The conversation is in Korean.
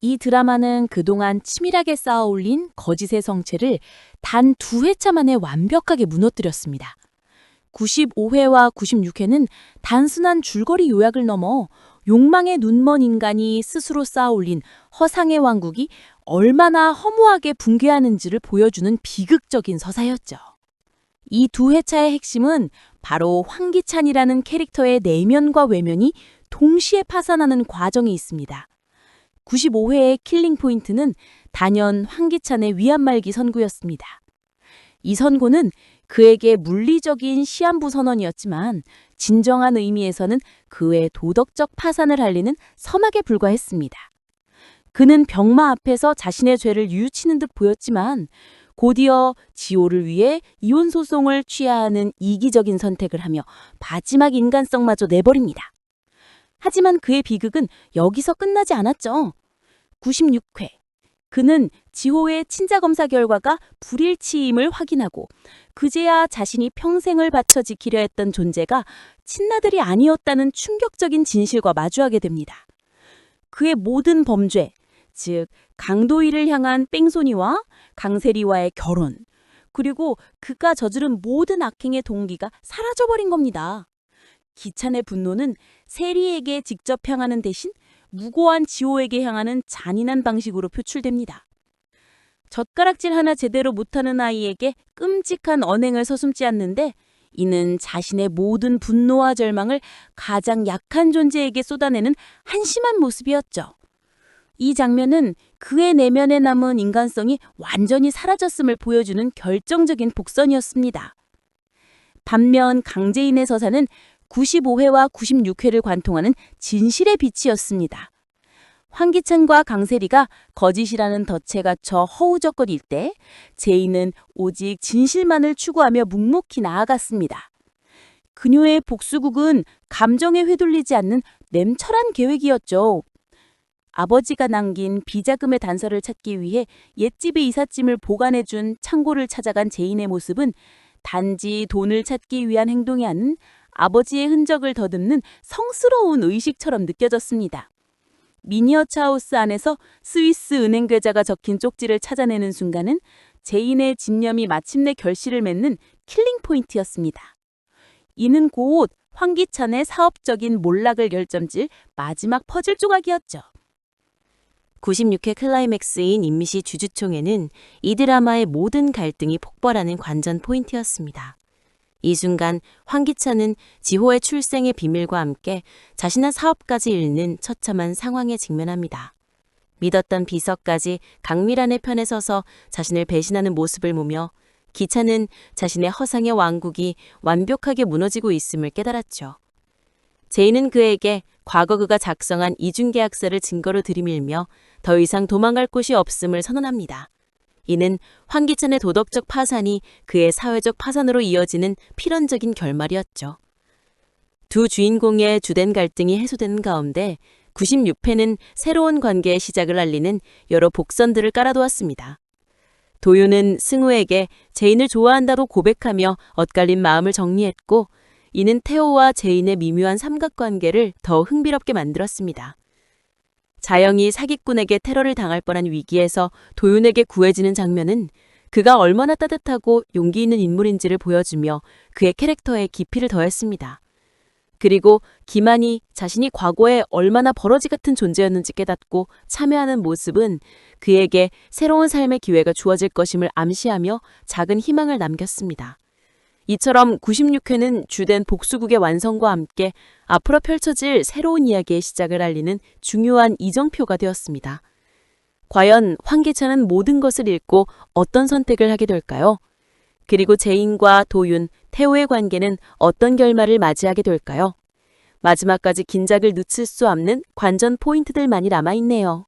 이 드라마는 그동안 치밀하게 쌓아 올린 거짓의 성체를 단 두 회차 만에 완벽하게 무너뜨렸습니다. 95회와 96회는 단순한 줄거리 요약을 넘어 욕망의 눈먼 인간이 스스로 쌓아 올린 허상의 왕국이 얼마나 허무하게 붕괴하는지를 보여주는 비극적인 서사였죠. 이 두 회차의 핵심은 바로 황기찬이라는 캐릭터의 내면과 외면이 동시에 파산하는 과정이 있습니다. 95회의 킬링 포인트는 단연 황기찬의 위안말기 선고였습니다. 이 선고는 그에게 물리적인 시한부 선언이었지만 진정한 의미에서는 그의 도덕적 파산을 알리는 서막에 불과했습니다. 그는 병마 앞에서 자신의 죄를 뉘우치는 듯 보였지만 곧이어 지호를 위해 이혼 소송을 취하하는 이기적인 선택을 하며 마지막 인간성마저 내버립니다. 하지만 그의 비극은 여기서 끝나지 않았죠. 96회. 그는 지호의 친자 검사 결과가 불일치임을 확인하고 그제야 자신이 평생을 바쳐 지키려 했던 존재가 친나들이 아니었다는 충격적인 진실과 마주하게 됩니다. 그의 모든 범죄, 즉 강도일을 향한 뺑소니와 강세리와의 결혼, 그리고 그가 저지른 모든 악행의 동기가 사라져버린 겁니다. 기찬의 분노는 세리에게 직접 향하는 대신 무고한 지호에게 향하는 잔인한 방식으로 표출됩니다. 젓가락질 하나 제대로 못하는 아이에게 끔찍한 언행을 서슴지 않는데 이는 자신의 모든 분노와 절망을 가장 약한 존재에게 쏟아내는 한심한 모습이었죠. 이 장면은 그의 내면에 남은 인간성이 완전히 사라졌음을 보여주는 결정적인 복선이었습니다. 반면 강재인의 서사는 95회와 96회를 관통하는 진실의 빛이었습니다. 황기찬과 강세리가 거짓이라는 덫에 갇혀 허우적거릴 때 제인은 오직 진실만을 추구하며 묵묵히 나아갔습니다. 그녀의 복수국은 감정에 휘둘리지 않는 냉철한 계획이었죠. 아버지가 남긴 비자금의 단서를 찾기 위해 옛집의 이삿짐을 보관해준 창고를 찾아간 제인의 모습은 단지 돈을 찾기 위한 행동이 아닌 아버지의 흔적을 더듬는 성스러운 의식처럼 느껴졌습니다. 미니어처 하우스 안에서 스위스 은행 계좌가 적힌 쪽지를 찾아내는 순간은 제인의 집념이 마침내 결실을 맺는 킬링 포인트였습니다. 이는 곧 황기찬의 사업적인 몰락을 결정질 마지막 퍼즐 조각이었죠. 96회 클라이맥스인 임시 주주총회는 이 드라마의 모든 갈등이 폭발하는 관전 포인트였습니다. 이 순간 황기찬은 지호의 출생의 비밀과 함께 자신의 사업까지 잃는 처참한 상황에 직면합니다. 믿었던 비서까지 강미란의 편에 서서 자신을 배신하는 모습을 보며 기찬은 자신의 허상의 왕국이 완벽하게 무너지고 있음을 깨달았죠. 제인은 그에게 과거 그가 작성한 이중계약서를 증거로 들이밀며 더 이상 도망갈 곳이 없음을 선언합니다. 이는 황기찬의 도덕적 파산이 그의 사회적 파산으로 이어지는 필연적인 결말이었죠. 두 주인공의 주된 갈등이 해소되는 가운데 96회는 새로운 관계의 시작을 알리는 여러 복선들을 깔아두었습니다. 도윤은 승우에게 제인을 좋아한다고 고백하며 엇갈린 마음을 정리했고 이는 태호와 제인의 미묘한 삼각관계를 더 흥미롭게 만들었습니다. 자영이 사기꾼에게 테러를 당할 뻔한 위기에서 도윤에게 구해지는 장면은 그가 얼마나 따뜻하고 용기 있는 인물인지를 보여주며 그의 캐릭터에 깊이를 더했습니다. 그리고 기만이 자신이 과거에 얼마나 버러지 같은 존재였는지 깨닫고 참여하는 모습은 그에게 새로운 삶의 기회가 주어질 것임을 암시하며 작은 희망을 남겼습니다. 이처럼 96회는 주된 복수국의 완성과 함께 앞으로 펼쳐질 새로운 이야기의 시작을 알리는 중요한 이정표가 되었습니다. 과연 황기찬은 모든 것을 잃고 어떤 선택을 하게 될까요? 그리고 제인과 도윤, 태호의 관계는 어떤 결말을 맞이하게 될까요? 마지막까지 긴장을 늦출 수 없는 관전 포인트들만이 남아있네요.